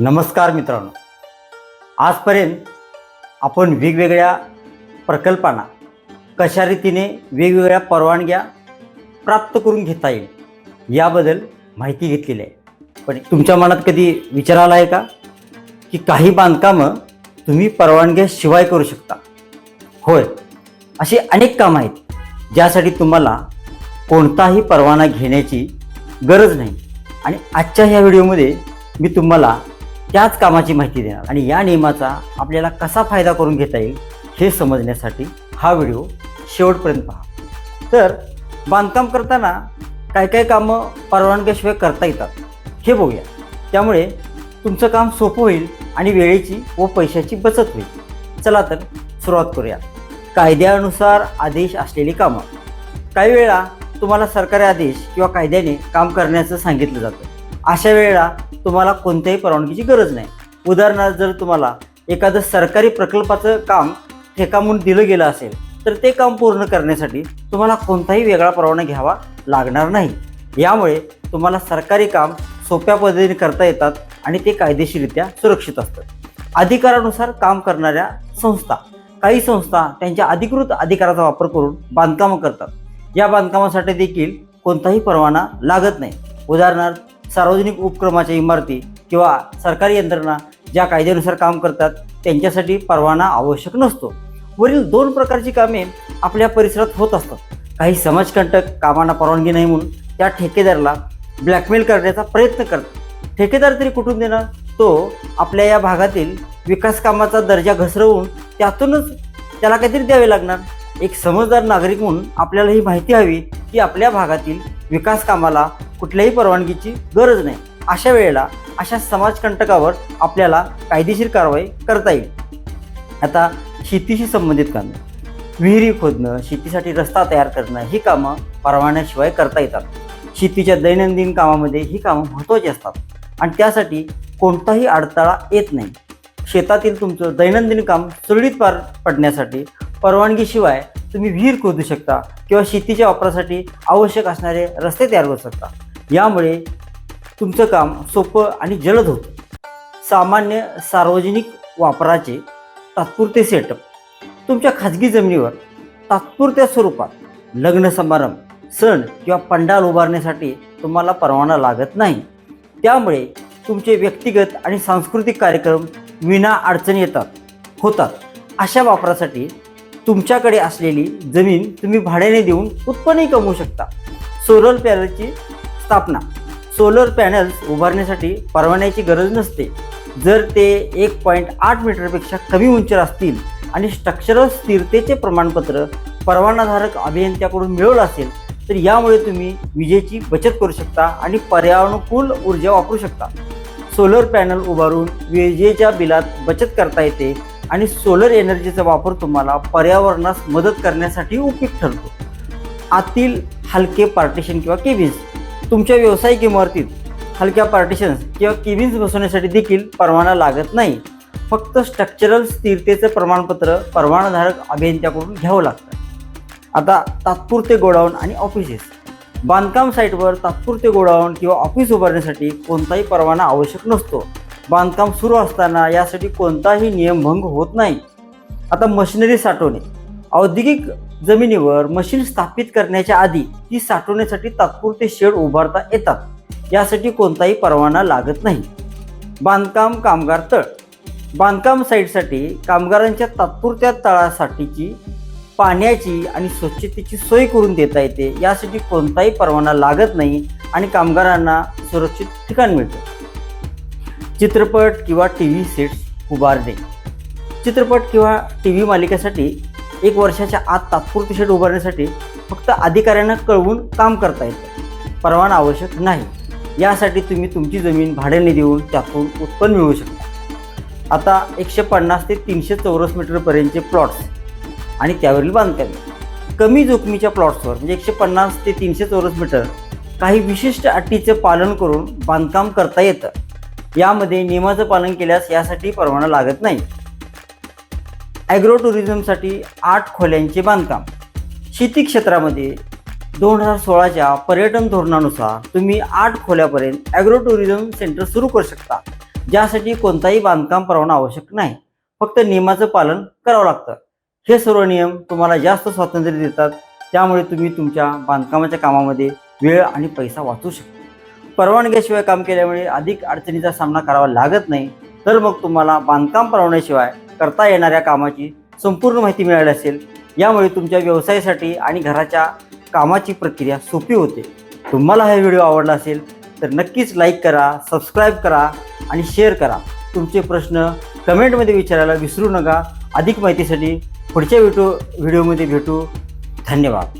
नमस्कार मित्रांनो. आजपर्यंत आपण वेगवेगळ्या प्रकल्पांना कशा रीतीने वेगवेगळ्या परवानग्या प्राप्त करून घेता येईल याबद्दल माहिती घेतलेली आहे. पण तुमच्या मनात कधी विचार आला आहे का? की काही बांधकामं तुम्ही परवानग्याशिवाय करू शकता. होय अशी अनेक कामं आहेत ज्यासाठी तुम्हाला कोणताही परवाना घेण्याची गरज नाही. आणि आजच्या ह्या व्हिडिओमध्ये मी तुम्हाला त्याच कामाची माहिती देणार. आणि या नियमाचा आपल्याला कसा फायदा करून घेता येईल हे समजण्यासाठी हा व्हिडिओ शेवटपर्यंत पहा. तर बांधकाम करताना काय काय कामं परवानग्याशिवाय करता येतात हे बघूया. त्यामुळे तुमचं काम सोपं होईल आणि वेळेची व पैशाची बचत होईल. चला तर सुरुवात करूया. कायद्यानुसार आदेश असलेली कामं. काही वेळा तुम्हाला सरकारी आदेश किंवा कायद्याने काम करण्याचं सांगितलं जातं. अशा वेळेला तुम्हाला कोणत्याही परवानगीची गरज नाही. उदाहरणार्थ जर तुम्हाला एखादं सरकारी प्रकल्पाचं काम ठेका म्हणून दिलं गेलं असेल तर ते काम पूर्ण करण्यासाठी तुम्हाला कोणताही वेगळा परवाना घ्यावा लागणार नाही. यामुळे तुम्हाला सरकारी काम सोप्या पद्धतीने करता येतात आणि ते कायदेशीररित्या सुरक्षित असतात. अधिकारानुसार काम करणाऱ्या संस्था काही संस्था त्यांच्या अधिकृत अधिकाराचा वापर करून बांधकामं करतात. या बांधकामासाठी देखील कोणताही परवाना लागत नाही. उदाहरणार्थ सार्वजनिक उपक्रमाच्या इमारती किंवा सरकारी यंत्रणा ज्या कायद्यानुसार काम करतात त्यांच्यासाठी परवाना आवश्यक नसतो. वरील दोन प्रकारची कामे आपल्या परिसरात होत असतात. काही समाजकंटक कामांना परवानगी नाही म्हणून त्या ठेकेदाराला ब्लॅकमेल करण्याचा प्रयत्न करतात. ठेकेदार तरी कुठून देणार? तो आपल्या या भागातील विकास कामाचा दर्जा घसरवून त्यातूनच त्याला काहीतरी द्यावे लागणार. एक समजदार नागरिक म्हणून आपल्याला ही माहिती हवी की आपल्या भागातील विकास कामाला कुठल्याही परवानगीची गरज नाही. अशा वेळेला अशा समाजकंटकावर आपल्याला कायदेशीर कारवाई करता येईल. आता शेतीशी संबंधित कामे. विहिरी खोदणं शेतीसाठी रस्ता तयार करणं ही कामं परवान्याशिवाय करता येतात. शेतीच्या दैनंदिन कामामध्ये ही कामं महत्त्वाची असतात. आणि त्यासाठी कोणताही अडथळा येत नाही. शेतातील तुमचं दैनंदिन काम सुरळीत पार पडण्यासाठी परवानगीशिवाय तुम्ही विहीर खोदू शकता किंवा शेतीच्या वापरासाठी आवश्यक असणारे रस्ते तयार करू शकता. यामुळे तुमचं काम सोपं आणि जलद होतं. सामान्य सार्वजनिक वापराचे तात्पुरते सेटअप तुमच्या खाजगी जमिनीवर तात्पुरत्या स्वरूपात लग्न समारंभ सण किंवा पंडाल उभारण्यासाठी तुम्हाला परवाना लागत नाही. त्यामुळे तुमचे व्यक्तिगत आणि सांस्कृतिक कार्यक्रम विना अडचणी येतात होतात. अशा वापरासाठी तुमच्याकडे असलेली जमीन तुम्ही भाड्याने देऊन उत्पन्नही कमवू शकता. सोलर पॅनलची स्थापना. सोलर पॅनल्स उभारण्यासाठी परवान्याची गरज नसते. जर ते एक पॉईंट आठ मीटरपेक्षा कमी उंचीवर असतील आणि स्ट्रक्चरल स्थिरतेचे प्रमाणपत्र परवानाधारक अभियंत्याकडून मिळवलं असेल तर यामुळे तुम्ही विजेची बचत करू शकता आणि पर्यावरणपूल ऊर्जा वापरू शकता. सोलर पॅनल उभारून विजेच्या बिलात बचत करता येते आणि सोलर एनर्जीचा वापर तुम्हाला पर्यावरणास मदत करण्यासाठी उपयुक्त ठरतो. आतील हलके पार्टिशन किंवा केबिन्स तुमच्या व्यावसायिक इमारतीत हलक्या पार्टिशन्स किंवा केबिन्स बसवण्यासाठी देखील परवाना लागत नाही. फक्त स्ट्रक्चरल स्थिरतेचं प्रमाणपत्र परवानाधारक अभियंत्याकडून घ्यावं लागतं. आता तात्पुरते गोडाऊन आणि ऑफिसेस बांधकाम साईटवर तात्पुरते गोडाऊन किंवा ऑफिस उभारण्यासाठी कोणताही परवाना आवश्यक नसतो. बांधकाम सुरू असताना यासाठी कोणताही नियमभंग होत नाही. आता मशिनरी साठवणे. औद्योगिक जमिनीवर मशीन स्थापित करण्याच्या आधी ती साठवण्यासाठी तात्पुरते शेड उभारता येतात. यासाठी कोणताही परवाना लागत नाही. बांधकाम कामगार तळ. बांधकाम साईटसाठी कामगारांच्या तात्पुरत्या तळासाठीची पाण्याची आणि स्वच्छतेची सोय करून देता येते. यासाठी कोणताही परवाना लागत नाही आणि कामगारांना सुरक्षित ठिकाण मिळतं. चित्रपट किंवा टी व्ही सेट्स उभारणे. चित्रपट किंवा टी व्ही मालिकेसाठी एक वर्षाच्या आत तात्पुरते शेड उभारण्यासाठी फक्त अधिकाऱ्यांना कळवून काम करता येतं. परवाना आवश्यक नाही. यासाठी तुम्ही तुमची जमीन भाड्याने देऊन त्यातून उत्पन्न मिळवू शकता. आता एकशे पन्नास ते तीनशे चौरस मीटरपर्यंतचे प्लॉट्स आणि त्यावरील बांधकामे. कमी जोखमीच्या प्लॉट्सवर म्हणजे एकशे पन्नास ते तीनशे चौरस मीटर काही विशिष्ट अटीचं पालन करून बांधकाम करता येतं. यामध्ये नियमाचं पालन केल्यास यासाठी परवाना लागत नाही. ॲग्रो टुरिझमसाठी आठ खोल्यांचे बांधकाम. शेती क्षेत्रामध्ये दोन हजार सोळाच्या पर्यटन धोरणानुसार तुम्ही आठ खोल्यापर्यंत ॲग्रो टुरिझम सेंटर सुरू करू शकता ज्यासाठी कोणताही बांधकाम परवाना आवश्यक नाही. फक्त नियमाचं पालन करावं लागतं. हे सर्व नियम तुम्हाला जास्त स्वातंत्र्य देतात त्यामुळे तुम्ही तुमच्या बांधकामाच्या कामामध्ये वेळ आणि पैसा वाचू शकता. परवानग्याशिवाय काम केल्यामुळे अधिक अडचणीचा सामना करावा लागत नाही तर मग तुम्हाला बांधकाम परवान्याशिवाय करता येणाऱ्या कामाची संपूर्ण माहिती मिळाली असेल यामुळे तुमच्या व्यवसायासाठी आणि घराच्या कामाची प्रक्रिया सोपी होते. तुम्हाला हा व्हिडिओ आवडला असेल तर नक्कीच लाईक करा सबस्क्राईब करा आणि शेअर करा. तुमचे प्रश्न कमेंटमध्ये विचारायला विसरू नका. अधिक माहितीसाठी पुढच्या व्हिडिओ व्हिडिओमध्ये भेटू. धन्यवाद.